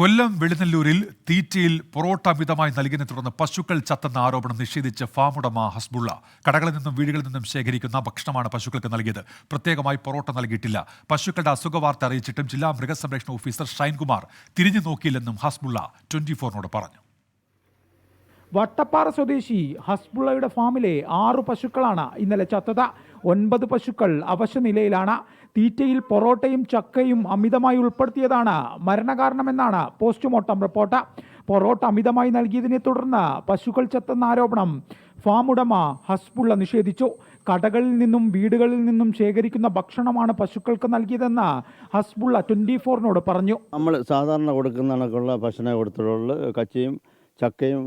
കൊല്ലം വെളിനെല്ലൂരിൽ തീറ്റയിൽ പൊറോട്ട മിതമായി നൽകിയതിനെ തുടർന്ന് പശുക്കൾ ചത്തെന്ന ആരോപണം നിഷേധിച്ച് ഫാം ഉടമ ഹസ്ബുള്ള കടകളിൽ നിന്നും വീടുകളിൽ നിന്നും ശേഖരിക്കുന്ന ഭക്ഷണമാണ് പശുക്കൾക്ക് നൽകിയത്. പ്രത്യേകമായി പൊറോട്ട നൽകിയിട്ടില്ല. പശുക്കളുടെ അസുഖവാർത്ത അറിയിച്ചിട്ടും ജില്ലാ മൃഗസംരക്ഷണ ഓഫീസർ ഷൈൻകുമാർ തിരിഞ്ഞു നോക്കിയില്ലെന്നും ഹസ്ബുള്ള ട്വന്റി ഫോറിനോട് പറഞ്ഞു. വട്ടപ്പാറ സ്വദേശി ഹസ്ബുള്ളയുടെ ഫാമിലെ ആറു പശുക്കളാണ് ഇന്നലെ ചത്തത. ഒൻപത് പശുക്കൾ അവശനിലയിലാണ്. തീറ്റയിൽ പൊറോട്ടയും ചക്കയും അമിതമായി ഉൾപ്പെടുത്തിയതാണ് മരണകാരണമെന്നാണ് പോസ്റ്റ്മോർട്ടം റിപ്പോർട്ട്. പൊറോട്ട അമിതമായി നൽകിയതിനെ തുടർന്ന് പശുക്കൾ ചത്തെന്ന ആരോപണം ഫാം ഉടമ ഹസ്ബുള്ള നിഷേധിച്ചു. കടകളിൽ നിന്നും വീടുകളിൽ നിന്നും ശേഖരിക്കുന്ന ഭക്ഷണമാണ് പശുക്കൾക്ക് നൽകിയതെന്ന് ഹസ്ബുള്ള ട്വന്റി ഫോറിനോട് പറഞ്ഞു. നമ്മൾ സാധാരണ കൊടുക്കുന്ന കണക്കുള്ള ഭക്ഷണം കൊടുത്തിട്ടുള്ള. കച്ചിയും ചക്കയും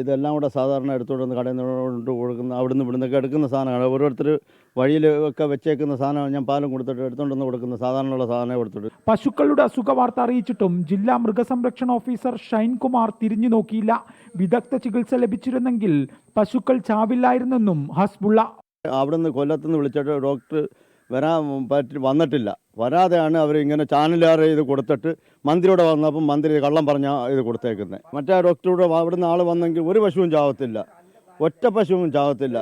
ഇതെല്ലാം കൂടെ സാധാരണ എടുത്തുകൊണ്ട് വന്ന് കടയിൽ നിന്ന് കൊണ്ട് കൊടുക്കുന്ന അവിടുന്ന് ഇവിടുന്നൊക്കെ എടുക്കുന്ന സാധനമാണ് ഓരോരുത്തർ വഴിയിൽ ഒക്കെ വെച്ചേക്കുന്ന സാധനമാണ് ഞാൻ പാലും കൊടുത്തിട്ട് എടുത്തുകൊണ്ട് വന്ന് കൊടുക്കുന്ന സാധാരണയുള്ള സാധനം കൊടുത്തിട്ട് പശുക്കളുടെ അസുഖ വാർത്ത അറിയിച്ചിട്ടും ജില്ലാ മൃഗസംരക്ഷണ ഓഫീസർ ഷൈൻകുമാർ തിരിഞ്ഞു നോക്കിയില്ല. വിദഗ്ധ ചികിത്സ ലഭിച്ചിരുന്നെങ്കിൽ പശുക്കൾ ചാവില്ലായിരുന്നെന്നും ഹസ്ബുള്ള അവിടുന്ന് കൊല്ലത്തുനിന്ന് വിളിച്ചിട്ട് ഡോക്ടർ വരാൻ പറ്റി വന്നിട്ടില്ല. വരാതെയാണ് അവർ ഇങ്ങനെ ചാനലുകാരെ ഇത് കൊടുത്തിട്ട് മന്ത്രിയോടെ വന്നപ്പം മന്ത്രി കള്ളം പറഞ്ഞാൽ ഇത് കൊടുത്തേക്കുന്നത് മറ്റേ ഡോക്ടറുടെ അവിടുന്ന് ആൾ വന്നെങ്കിൽ ഒരു പശുവും ചാവത്തില്ല. ഒറ്റ പശുവും ചാവത്തില്ല.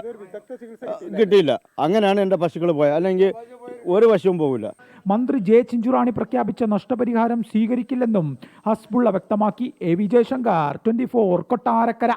കിട്ടിയില്ല. അങ്ങനെയാണ് എന്റെ പശുക്കൾ പോയത് അല്ലെങ്കിൽ ഒരു പശുവും പോകില്ല മന്ത്രി ജെ ചിഞ്ചുറാണി പ്രഖ്യാപിച്ച നഷ്ടപരിഹാരം സ്വീകരിക്കില്ലെന്നും ഹസ്ബുള്ള വ്യക്തമാക്കി. A V Jayasankar twenty four Kottarakkara.